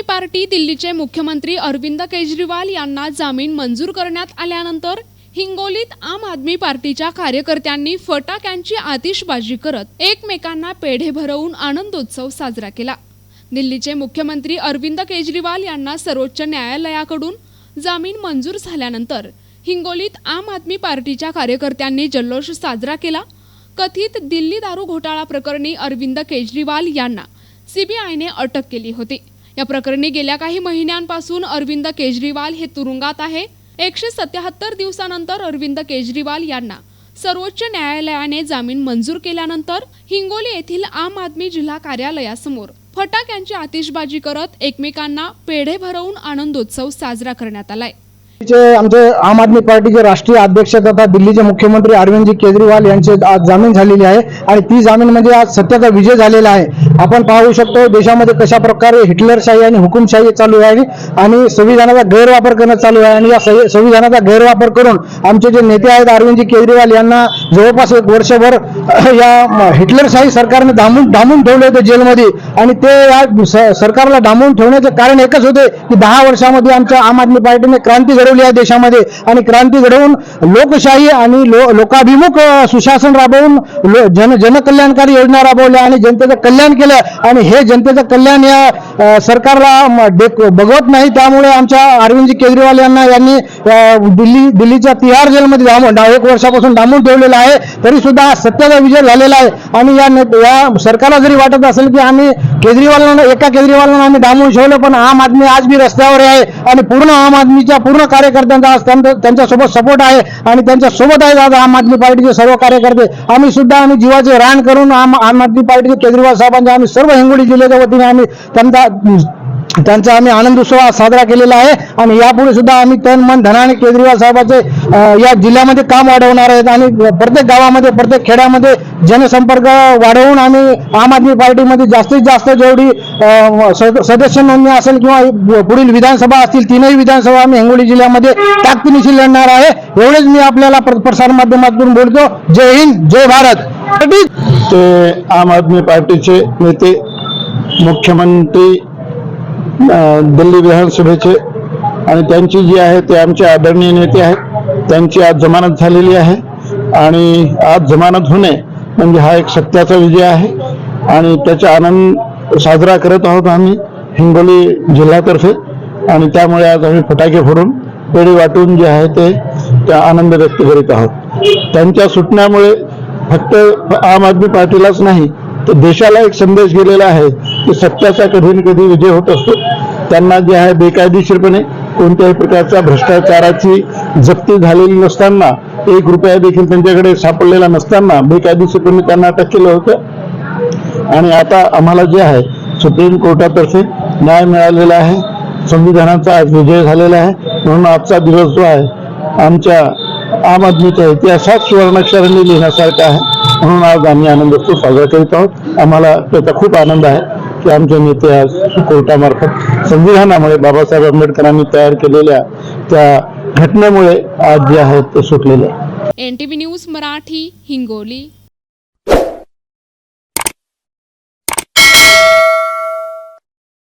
Party दिल्लीचे मुख्यमंत्री अरविंद केजरीवाल यांना जामीन मंजूर करण्यात आल्यानंतर हिंगोलीत आम आदमी पार्टीच्या कार्यकर्त्यांनी फटाक्यांची आतिषबाजी करत एकमेकांना पेढे भरवून आनंदोत्सव साजरा केला. दिल्लीचे मुख्यमंत्री अरविंद केजरीवाल यांना सर्वोच्च न्यायालयाकडून जामीन मंजूर झाल्यानंतर हिंगोलीत आम आदमी पार्टीच्या कार्यकर्त्यांनी जल्लोष साजरा केला. कथित दिल्ली दारू घोटाळा प्रकरणी अरविंद केजरीवाल यांना सीबीआयने अटक केली होती. या प्रकरणी गेल्या काही महिन्यांपासून अरविंद केजरीवाल हे तुरुंगात आहे. एकशे सत्याहत्तर दिवसानंतर अरविंद केजरीवाल यांना सर्वोच्च न्यायालयाने जामीन मंजूर केल्यानंतर हिंगोली येथील आम आदमी जिल्हा कार्यालयासमोर फटाक्यांची आतिषबाजी करत एकमेकांना पेढे भरवून आनंदोत्सव साजरा करण्यात आलाय. आमचे आम आदमी पार्टीचे राष्ट्रीय अध्यक्ष तथा दिल्लीचे मुख्यमंत्री अरविंदजी केजरीवाल यांचे आज जामीन झालेली आहे आणि ती जामीन म्हणजे आज सत्याचा विजय झालेला आहे. आपण पाहू शकतो देशामध्ये कशा प्रकारे हिटलरशाही आणि हुकुमशाही चालू आहे आणि संविधानाचा गैरवापर करणं चालू आहे आणि या संविधानाचा गैरवापर करून आमचे जे नेते आहेत अरविंदजी केजरीवाल यांना जवळपास एक वर्षभर या हिटलरशाही सरकारने धामून धामून ठेवले होते जेलमध्ये आणि ते या सरकारला डांबून ठेवण्याचे कारण एकच होते की दहा वर्षामध्ये आमच्या आम आदमी पार्टीने क्रांती घडवली या देशामध्ये आणि क्रांती घडवून लोकशाही आणि लो लोकाभिमुख सुशासन राबवून लो- जन जनकल्याणकारी योजना राबवल्या आणि जनतेचं कल्याण केलं. आणि हे जनतेचं कल्याण या सरकारला बघवत नाही. त्यामुळे आमच्या अरविंदजी केजरीवाल यांना यांनी दिल्ली दिल्लीच्या तिहार जेलमध्ये डांबून एक वर्षापासून डांबून ठेवलेलं आहे. तरी सुद्धा सत्याचा विजय झालेला आहे. आणि या या सरकारला जरी वाटत असेल की आम्ही केजरीवालांना एका केजरीवालांना आम्ही डांबून ठेवलं पण आम आदमी आज बी रस्त्यावर आहे. आणि पूर्ण आम आदमीच्या पूर्ण कार्यकर्त्यांचा आज त्यांच्यासोबत सपोर्ट आहे आणि त्यांच्यासोबत आहेत आज आम आदमी पार्टीचे सर्व कार्यकर्ते. आम्ही सुद्धा आम्ही जीवाचे रान करून आम आम आदमी पार्टीचे केजरीवाल साहेबांचे आम्ही सर्व हिंगोली जिल्ह्याच्या वतीने आम्ही त्यांचा त्यांचा आम्ही आनंद उत्सव साजरा केलेला आहे. आणि यापुढे सुद्धा आम्ही तन मन धनाने केजरीवाल साहेबांचे या जिल्ह्यामध्ये काम वाढवणार आहेत. आणि प्रत्येक गावामध्ये प्रत्येक खेड्यामध्ये जनसंपर्क वाढवून आम्ही आम आदमी पार्टीमध्ये जास्तीत जास्त जेवढी सदस्य नोंदणी असेल किंवा पुढील विधानसभा असतील तीनही विधानसभा आम्ही हिंगोली जिल्ह्यामध्ये ताकदीनिशी लढणार आहे. एवढेच मी आपल्याला प्र- प्रसार माध्यमातून बोलतो. जय हिंद जय भारत. ते आम आदमी पार्टीचे नेते मुख्यमंत्री दिल्ली विधानसभेचे आणि त्यांची जी आहे ते आमचे आदरणीय नेते आहेत. त्यांची आज जमानत झालेली आहे. आणि आज जमानत होणे म्हणजे हा एक सत्याचा विजय आहे. आणि त्याचा आनंद साजरा करत आहोत आम्ही हिंगोली जिल्ह्यातर्फे. आणि त्यामुळे आज आम्ही फटाके फोडून पेढी वाटून जे आहे ते त्या आनंद व्यक्त करीत आहोत. त्यांच्या सुटण्यामुळे फक्त आम आदमी पार्टीलाच नाही तर देशाला एक संदेश गेलेला आहे की सत्याचा कधी ना कधी विजय होत असतो त्यांना जे आहे बेकायदेशीरपणे कोणत्याही प्रकारचा भ्रष्टाचाराची जप्ती झालेली नसताना एक रुपया देखील त्यांच्याकडे सापडलेला नसताना बेकायदेशीरपणे त्यांना अटक केलं होतं. आणि आता आम्हाला जे आहे सुप्रीम कोर्टातर्फे न्याय मिळालेला आहे संविधानाचा आज विजय झालेला आहे म्हणून आजचा दिवस जो आहे आमच्या आम आदमीच्या इतिहासात सुवर्णाक्षरांनी लिहिण्यासारखा आहे. म्हणून आज आम्ही आनंदोत्सव साजरा करीत आहोत. आम्हाला त्याचा खूप आनंद आहे की आमचे नेते आज कोर्टामार्फत संविधानामुळे बाबासाहेब आंबेडकरांनी तयार केलेल्या त्या घटनेमुळे आज जे आहेत ते सुटलेले आहे. N T V news Marathi Hingoli.